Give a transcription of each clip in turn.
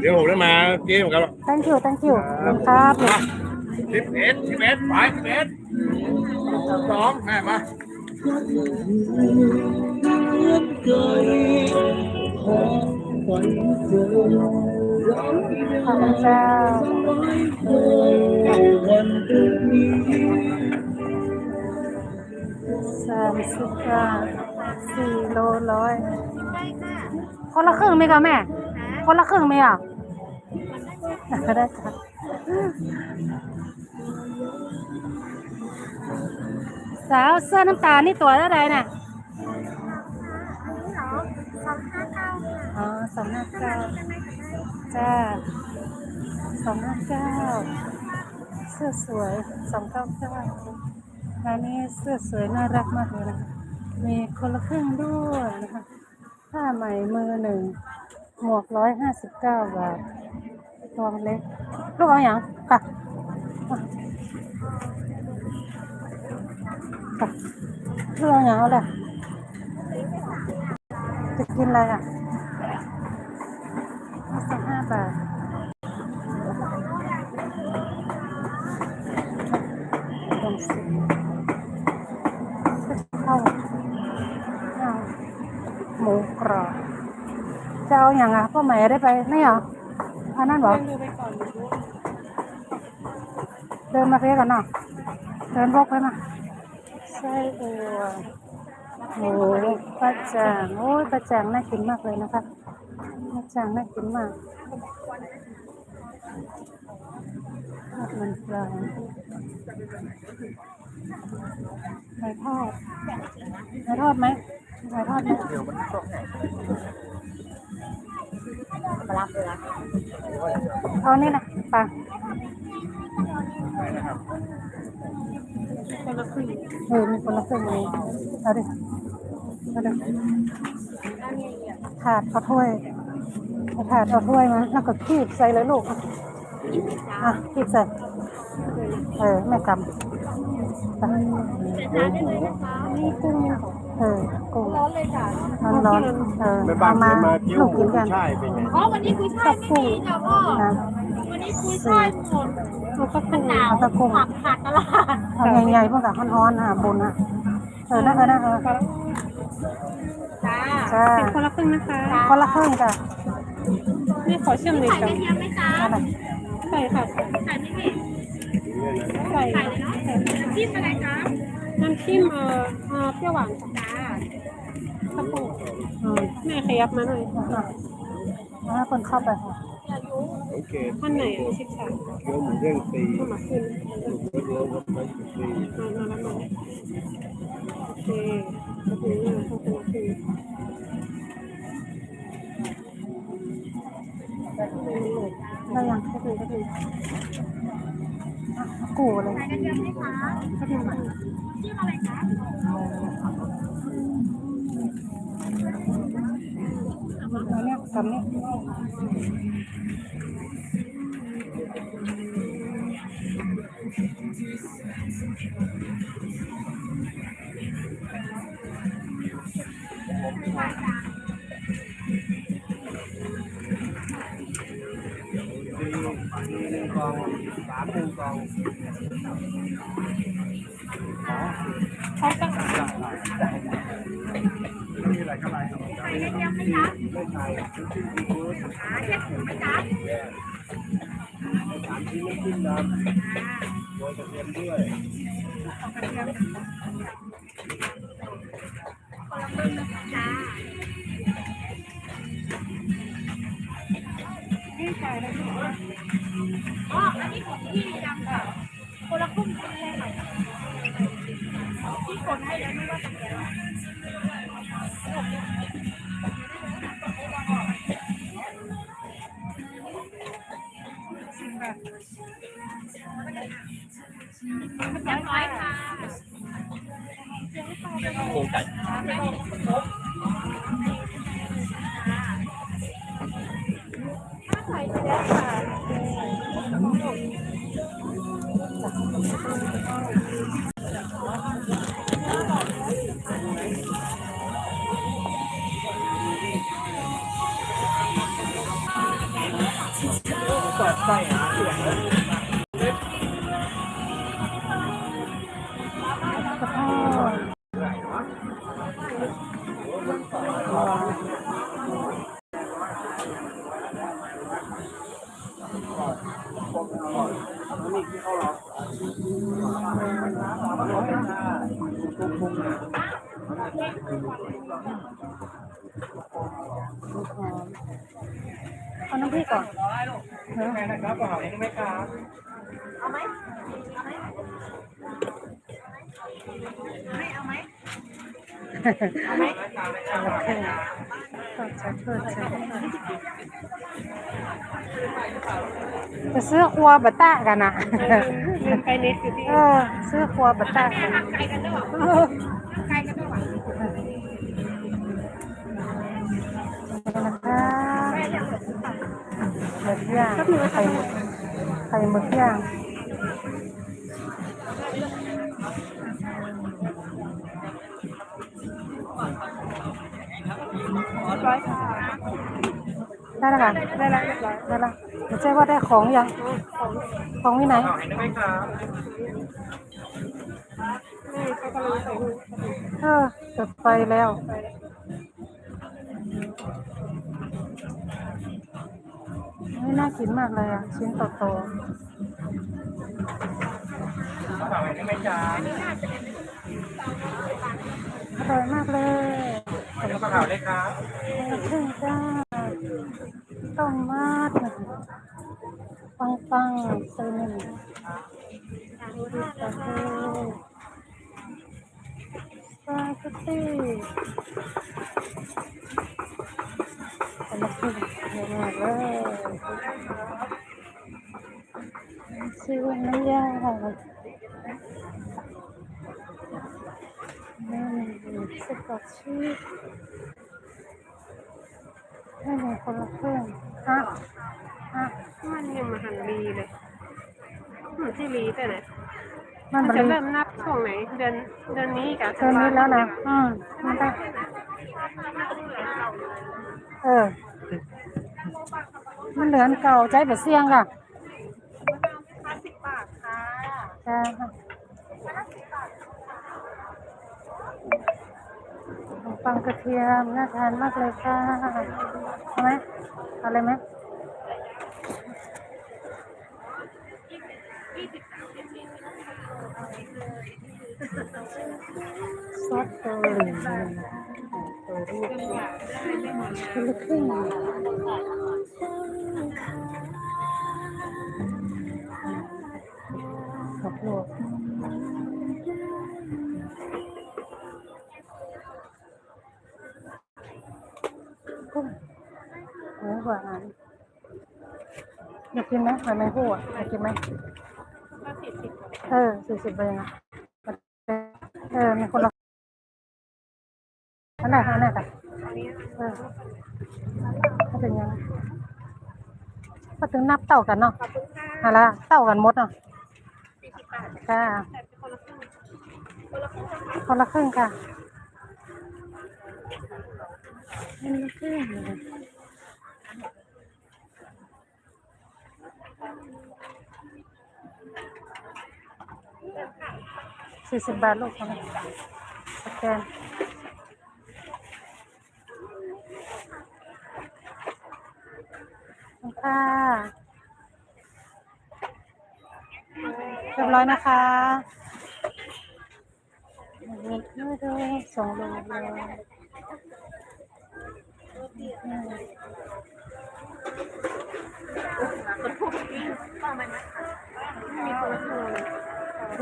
เดี๋ยวผมจะมาเกมกัน thank you thank you ขอบคุณครับสิบเอ็ดสิบเอ็ดไปสิบเอ็ดสองแม่มาขอบคุณเจ้าสามสิบห้าสี่โลร้อยคนละครึ่งไหมคะแม่ คนละครึ่งไหมอะ ก็ได้ค่ะสาวเสื้อน้ำตาลนี่ตัวเท่าไหรน่ะอ๋อสองห้าเก้าจ้าสองห้าเก้าเสื้อสวยสองเก้าเก้าร้านนี้เสื้อสวยน่ารักมากเลยนะคะมีคนละครึ่งด้วยนะคะผ้าใหม่มือหนึ่ง หมวกร้อยห้าสิบเก้าบาททองเล็กลูกเอาอย่างค่ะค่ะลูกเอาอย่างเอาเลยจะกินอะไรอะสิบห้าบาทลองสิเข้าเอาหมูกรอบ จะเอาอย่างอะพ่อใหม่ได้ไปไม่เหรออันนั้นเหรอเดินมาเพื่อกันเนาะเดินบกไปมาไส้อัวโอ้ปลาจางโอ้ยปลาจางน่ากินมากเลยนะคะปลาจางน่ากินมากทอดมันปลาไก่ทอดไก่ทอดไหมไก่ทอดไหม เอานี่นะปลาคนละครึ่งเออมีคนละครึ่งเลยเอาดิเอาดิถาดเอาถ้วยเอาถาดเอาถ้วยมาแล้วก็คีบใส่เลยลูก อะอะคีบใส่ เออแม่กำไปนี่กุ้ง เออกุ้งร้อนเลยจ้ะร้อนๆเออแม่บ้าเอานมาเขียนมาเกี่ยวลูกกินกันใช่เป็นไง อ๋อวันนี้คุยช่ายไม่มีจ้ะพ่อนะวันนี้คุยช่ายหมดลูกก็กุ้งหนาวเอาตะกุ้งผักขาดตลาดเอาใหญ่ๆพวกกับฮ้อนๆอะบนอะเออนั่นเออนั่นเออจ้าจ้าคนละครึ่งนะคะคนละครึ่งจ้ะนี่ขอเชื่อมเลยใส่กกัระนเทียมไหมจ้าอะไรใส่ค่ะใส่ไหมพี่ใส่ใส่เลยเนาะจิ้มอะไรจ้าน้ำจิ้มเอ่อเอ่อเปรี้ยวหวานค่ะจ้า ข้าวโพดอืมแม่ขยับมาหน่อยอะเอาให้คนเข้าไปค่ะโอเคท่านไหนอะชิดค่ะเกี่ยวหมูเด้งตีเข้ามาขึ้นเดี๋ยวผมไปตีมามาแล้วมาโอเคขอบคุณมากขอบคุณมากขึ้นได้ยังก็ดีก็ดีอะกูเลยใส่กระเทียมไหมคะก็ดีมาจิ้มอะไรจ้า เอาเนี่ยกั อ่าเทียมถุงไหมจ้าสามชิ้นน้ำจิ้มดำโรยกระเทียมด้วยจ้านี่ใส่เลยอ๋ออันนี้ของพี่ดำค่ะคนละครึ่งคนละหน่อยพี่กดให้แล้วไม่ว่าจะ เรียบร้อยค่ะโครงไก่ พริกก่อนแม่นะครับกระเป๋าไหมเอาไหมเอาไหมเอาไหมเอาไหมจะเพิ่มจะจะซื้อครัวบัตตะกันนะเดินไปน็ตอยู่ที่เอซื้อครัวบัตตะกันใครกันด้วยใครกัน ย่างไข่ไข่หมึกย่างร้อยได้แล้วค่ะได้แล้วได้แล้วไม่ใช่ว่าได้ของยัง ของที่ไหนเออจุดไฟแล้ว นี่น่ากินมากเลยอะ ชิ้นโตกระเป๋านี้ไหมจ๊ะๆอร่อยมากเลยเดี๋ยวกระเป๋าเลยครับครึ่งจ้าต้มมาดปังปังเซนินดูดิสเต้สปาเกตตี้อันนี้คือเยอะมากเลย ชื่อว่าน้ำยานี่สกัดชีสให้หนึ่งคนละครึ่งฮะฮะมันยังมาหันรีเลยอืมที่รีแต่ไหนมันจะเริ่มนับช่วงไหน เดือนเดือนนี้กับเชิญนี้แล้วนะอืมมันได้เออมันเหลือนเก่าใจแบบเสี่ยงค่ะ ห้าสิบบาทค่ะ จ้า ฟังกระเทียมน่าทานมากเลยค่ะเอาไหมเอาเลยไหมซอสเกาหลีตัวรูปคนละครึ่งกับโล เนื้อหวานอยากกินไหมหอยแมงผู้อะอยากกินไหมก็สี่สิบเออสี่สิบเองอะเออมีคนละอันไหนคะอันไหนคะเออถ้าเป็นยังก็ถึงนับเต่ากันเนาะอะไรเต่ากันหมดเนาะค่ะคนละครึ่งค่ะคนละครึ่งเล สี่สิบบาทลูกคนสแกนขอบคุณค่ะเรียบร้อยนะคะไม่ได้สองโล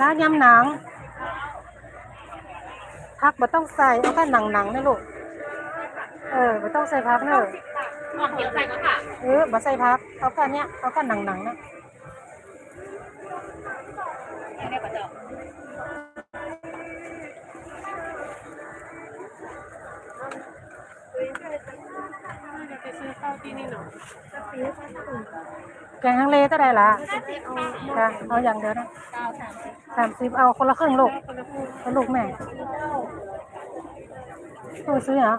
ร้านยำหนัง พักบ่ต้องใส่เอาแค่หนังหนังๆนะลูก เออบ่ต้องใส่พักเนอะเดียวใส่ก็ค่ะเออบ่ใส่พักเอาแค่เนี้ยเอาแค่หนังๆนะเรียกว่าเดิมจะไปซื้อข้าวที่นี่หน่อยแกงฮังเลเท่าไหร่ล่ะค่ะเอาอย่างเดียวนะสามสิบเอาคนละครึ่งลูกคนละคู่ลูกแม่ ตู้ซื้อเหรอ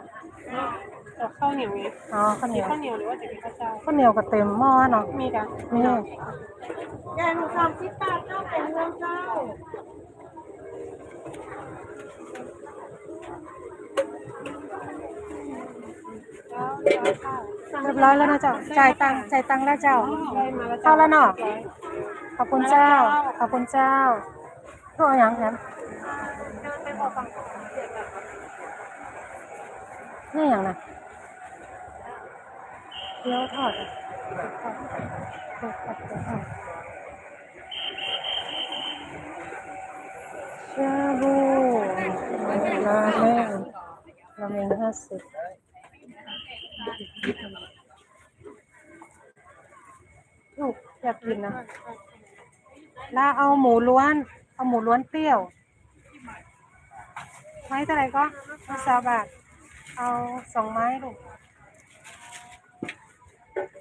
เอาข้าวเหนียวไงอ๋อข้าวเหมีนียวข้าวเหนียวหรือว่าจะมีข้าวเจ้า ข้าวเหนียวก็เต็มหม้อเนาะมีกันนี่แกงสามสิบบาทเจ้าเป็นเรื่องเจ้าเจ้าเจ้าข้าวเรียบร้อยแล้วนะเจ้าจ่ายตังค์จ่ายตังค์แล้วเจ้า ได้มาแล้วเข้าแล้วเนาะรียบร้อยขอบคุณเจ้าขอบคุณเจ้าทุกอย่างแถมเดินไปบอกฝั่งของเสียกับ นี่อย่างนะเกี๊ยวทอดทอดทอดทอดชาบูราเมงราเมงห้าสิบลูกอยากกินนะลาเอาหมูล้วน เอาหมูล้วนเปรี้ยว ไม้เท่าไหร่ก็เอาสาบาท เอาสองไม้ลูก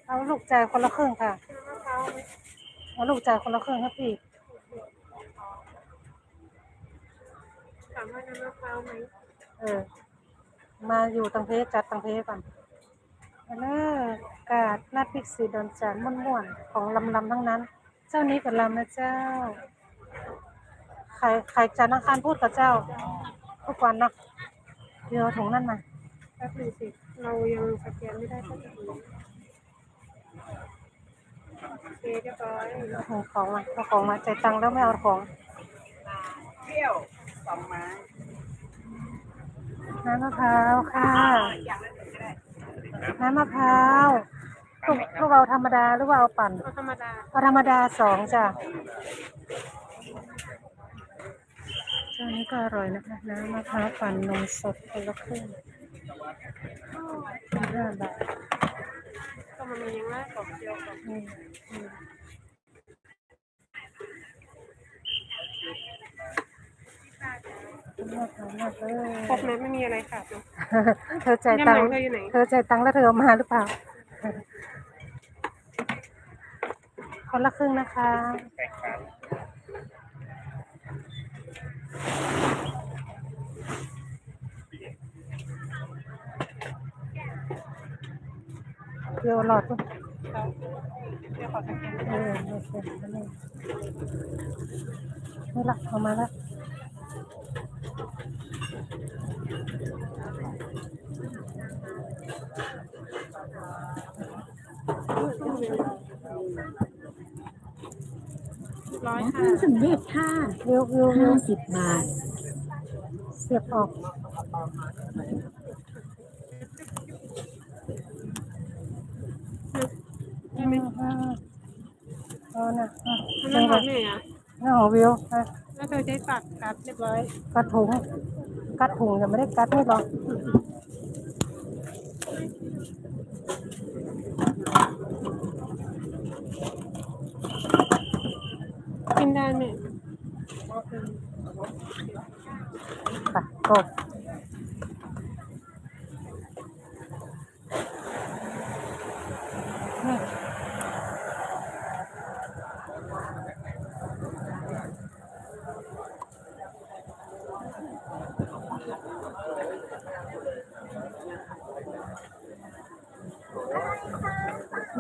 เอาลูกจ่ายคนละครึ่งค่ะ เอาลูกจ่ายคนละครึ่งครับพี่ถามว่าน้ำมะพร้าวไหมเออ มาอยู่ตังเพจัดตังเพก่อนอันนี้กาดนาดพริกสีดอนจานม่วนๆของลำลำๆทั้งนั้น เจ้านี้กับลำนะเจ้า ขายขายจานอังคารพูดกับเจ้าทุกวันเนาะเดี๋ยวเอาถุงนั่นมา แป๊บหนึงสิเรายังสแกนไม่ได้ก็จะดูโอเคเรียบร้อยเอาถุงของมาเอาของมาจ่ายตังค์แล้วไม่เอาของเที่ยวสองไม้น้ำมะพร้าวค่ะน้ำมะพร้าวลูกลูกเอาธรรมดาหรือว่าเอาปั่นเอาธรรมดาเอาธรรมดาสองจ้ะเจ้านี้ก็อร่อยนะคะน้ำมะพร้าวปั่นนมสดคนละครึ่ง ห้าบาทก็มันมียังไงสองเดียวกับอืมอืมน่าทานมากเลยไมไม่มีอะไรขาดเนาะ เธอจ่ายตังค์ยำหนังเธออยู่ไหน เธอจ่ายตังค์แล้วเธอเอามาหรือเปล่า คนละครึ่งนะคะ เดี๋ยวขอสแกนเออโอเคนั่นเองนี่ละเอามาละร้อยค่ะเพิ่มสำเร็จค่ะวิววิววิว50บาท เสียบออก ได้ไหมเอานะอะมันน่ารักเนี่ยอะนี่ของวิวอะแล้วเธอใช้ปากกัดเรียบร้อยกัดถุงกัดถุงยังไม่ได้กัดนี่หรอกกินได้ไหมค่ะกดนี่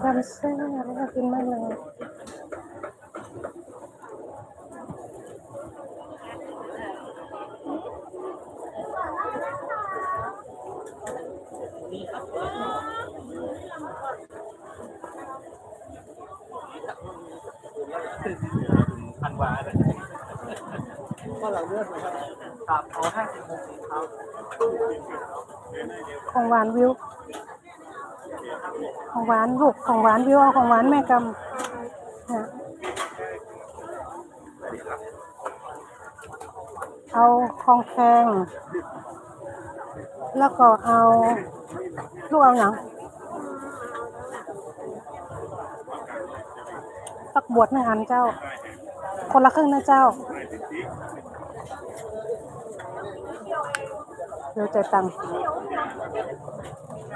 ดำเส้นอะไรน่ากินมากเลย พันวาเลยก็ เราเลือกนะครับครับเอาห้าสิบหกสิบครับของหวานวิว ของหวานลูกของหวานวิวเอาของหวานแม่กำเนี่ยเอาของแข็งแล้วก็เอาลูกเอาอย่างตักบวชหนึ่งอันเจ้า คนละครึ่งนะเจ้า ดี๋ยวจ่ายตังค์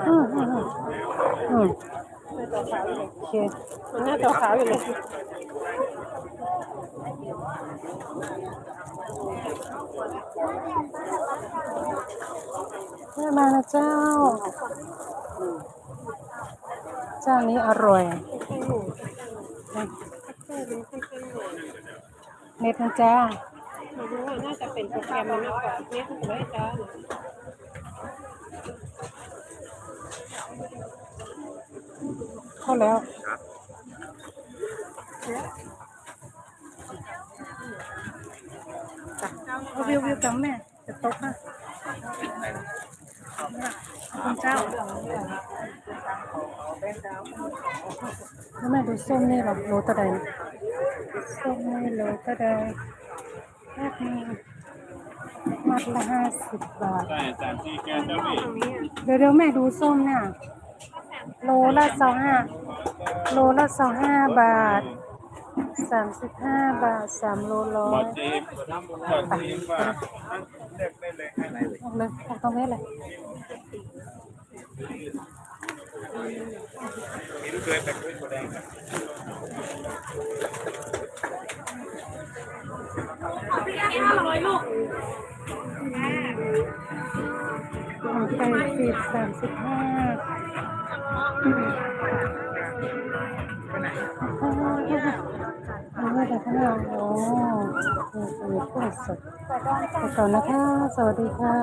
อืมอืมอืมอืมโอเคมันหน้าจอขาวอยู่เลยได้มานะเจ้า เจ้านี้อร่อยข้างหมูข้างหมูข้างหมูเน็ตนะจ้าหนูว่าน่าจะเป็นโปรแกรมมากกว่าเนี่ยคุณได้จ้า เข้าแล้วเอาวิววิวกับแม่จะตกนะขอบคุณเจ้าแล้วแม่ดูส้มนี่แบบโลตะไดส้มนี่โลตะไดแค่นี้มัดละห้าสิบบาทใช่สามที่แก้วเจ้าพี่เดี๋ยวเดี๋ยวแม่ดูส้มเนี่ย โลละสองห้าโลละสองห้าบาทสามสิบห้าบาทสามโลร้อบอยดเจมบอดเจมว่าเลือกได้เลยให้ไหนเลยเอาเลยเอาตรงนี้เลยมีลูกเคยแบบด้วยถั่วแดง ก่อนนะคะ สวัสดีค่ะ